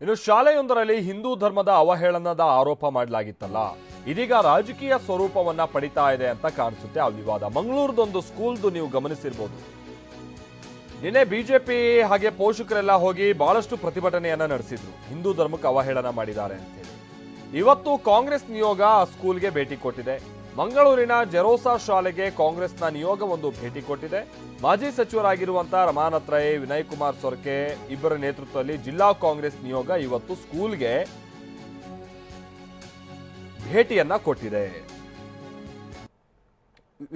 ಇನ್ನು ಶಾಲೆಯೊಂದರಲ್ಲಿ ಹಿಂದೂ ಧರ್ಮದ ಅವಹೇಳನದ ಆರೋಪ ಮಾಡಲಾಗಿತ್ತಲ್ಲ. ಇದೀಗ ರಾಜಕೀಯ ಸ್ವರೂಪವನ್ನ ಪಡಿತಾ ಇದೆ ಅಂತ ಕಾಣಿಸುತ್ತೆ ಆ ವಿವಾದ. ಮಂಗಳೂರದೊಂದು ಸ್ಕೂಲ್ದು ನೀವು ಗಮನಿಸಿರ್ಬೋದು. ನಿನ್ನೆ ಬಿಜೆಪಿ ಹಾಗೆ ಪೋಷಕರೆಲ್ಲ ಹೋಗಿ ಬಹಳಷ್ಟು ಪ್ರತಿಭಟನೆಯನ್ನ ನಡೆಸಿದ್ರು. ಹಿಂದೂ ಧರ್ಮಕ್ಕೆ ಅವಹೇಳನ ಮಾಡಿದ್ದಾರೆ ಅಂತೇಳಿ ಇವತ್ತು ಕಾಂಗ್ರೆಸ್ ನಿಯೋಗ ಆ ಸ್ಕೂಲ್ಗೆ ಭೇಟಿ ಕೊಟ್ಟಿದೆ. ಮಂಗಳೂರಿನ ಜೆರೋಸಾ ಶಾಲೆಗೆ ಕಾಂಗ್ರೆಸ್ನ ನಿಯೋಗ ಒಂದು ಭೇಟಿ ಕೊಟ್ಟಿದೆ. ಮಾಜಿ ಸಚಿವರಾಗಿರುವಂತಹ ರಮಾನಾಥ್ ರೈ ವಿನಯ್ ಕುಮಾರ್ ಸೊರ್ಕೆ ಇಬ್ಬರ ನೇತೃತ್ವದಲ್ಲಿ ಜಿಲ್ಲಾ ಕಾಂಗ್ರೆಸ್ ನಿಯೋಗ ಇವತ್ತು ಸ್ಕೂಲ್ಗೆ ಭೇಟಿಯನ್ನ ಕೊಟ್ಟಿದೆ.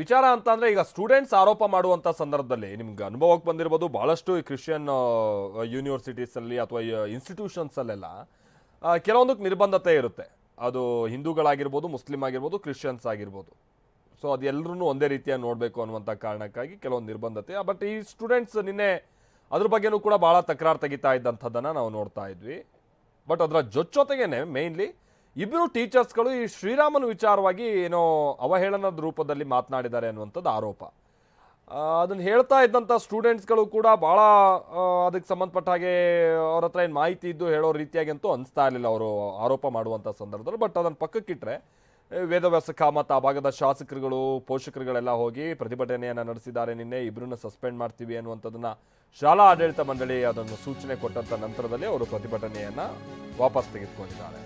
ವಿಚಾರ ಅಂತ ಅಂದ್ರೆ ಈಗ ಸ್ಟೂಡೆಂಟ್ಸ್ ಆರೋಪ ಮಾಡುವಂತ ಸಂದರ್ಭದಲ್ಲಿ ನಿಮ್ಗೆ ಅನುಭವಕ್ಕೆ ಬಂದಿರ್ಬೋದು, ಬಹಳಷ್ಟು ಕ್ರಿಶ್ಚಿಯನ್ ಯೂನಿವರ್ಸಿಟೀಸ್ ಅಲ್ಲಿ ಅಥವಾ ಇನ್ಸ್ಟಿಟ್ಯೂಷನ್ಸ್ ಅಲ್ಲೆಲ್ಲ ಕೆಲವೊಂದಕ್ಕೆ ನಿರ್ಬಂಧತೆ ಇರುತ್ತೆ. ಅದು ಹಿಂದೂಗಳಾಗಿರ್ಬೋದು ಮುಸ್ಲಿಂ ಆಗಿರ್ಬೋದು ಕ್ರಿಶ್ಚಿಯನ್ಸ್ ಆಗಿರ್ಬೋದು. ಸೊ ಅದೆಲ್ಲರೂ ಒಂದೇ ರೀತಿಯಾಗಿ ನೋಡಬೇಕು ಅನ್ನುವಂಥ ಕಾರಣಕ್ಕಾಗಿ ಕೆಲವೊಂದು ನಿರ್ಬಂಧತೆ. ಬಟ್ ಈ ಸ್ಟೂಡೆಂಟ್ಸ್ ನಿನ್ನೆ ಅದ್ರ ಬಗ್ಗೆನೂ ಕೂಡ ಭಾಳ ತಕರಾರು ತೆಗಿತಾ ಇದ್ದಂಥದ್ದನ್ನು ನಾವು ನೋಡ್ತಾ ಇದ್ವಿ. ಬಟ್ ಅದರ ಜೊತೆಗೇನೆ ಮೇನ್ಲಿ ಇಬ್ಬರು ಟೀಚರ್ಸ್ಗಳು ಈ ಶ್ರೀರಾಮನ ವಿಚಾರವಾಗಿ ಏನೋ ಅವಹೇಳನದ ರೂಪದಲ್ಲಿ ಮಾತನಾಡಿದ್ದಾರೆ ಅನ್ನುವಂಥದ್ದು ಆರೋಪ. ಅದನ್ನ ಹೇಳ್ತಾ ಇದ್ದಂಥ ಸ್ಟೂಡೆಂಟ್ಸ್ಗಳು ಕೂಡ ಭಾಳ ಅದಕ್ಕೆ ಸಂಬಂಧಪಟ್ಟ ಹಾಗೆ ಅವ್ರ ಹತ್ರ ಏನು ಮಾಹಿತಿ ಇದ್ದು ಹೇಳೋ ರೀತಿಯಾಗಿ ಅಂತೂ ಅನಿಸ್ತಾ ಇರಲಿಲ್ಲ ಅವರು ಆರೋಪ ಮಾಡುವಂಥ ಸಂದರ್ಭದಲ್ಲಿ. ಬಟ್ ಅದನ್ನು ಪಕ್ಕಕ್ಕಿಟ್ಟರೆ ವೇದವ್ಯಾಸ ಕಾಮತ್ ಆ ಭಾಗದ ಶಾಸಕರುಗಳು, ಪೋಷಕರುಗಳೆಲ್ಲ ಹೋಗಿ ಪ್ರತಿಭಟನೆಯನ್ನು ನಡೆಸಿದ್ದಾರೆ. ನಿನ್ನೆ ಇಬ್ಬರನ್ನ ಸಸ್ಪೆಂಡ್ ಮಾಡ್ತೀವಿ ಅನ್ನುವಂಥದ್ದನ್ನು ಶಾಲಾ ಆಡಳಿತ ಮಂಡಳಿ ಅದನ್ನು ಸೂಚನೆ ಕೊಟ್ಟಂಥ ನಂತರದಲ್ಲಿ ಅವರು ಪ್ರತಿಭಟನೆಯನ್ನ ವಾಪಸ್ ತೆಗೆದುಕೊಂಡಿದ್ದಾರೆ.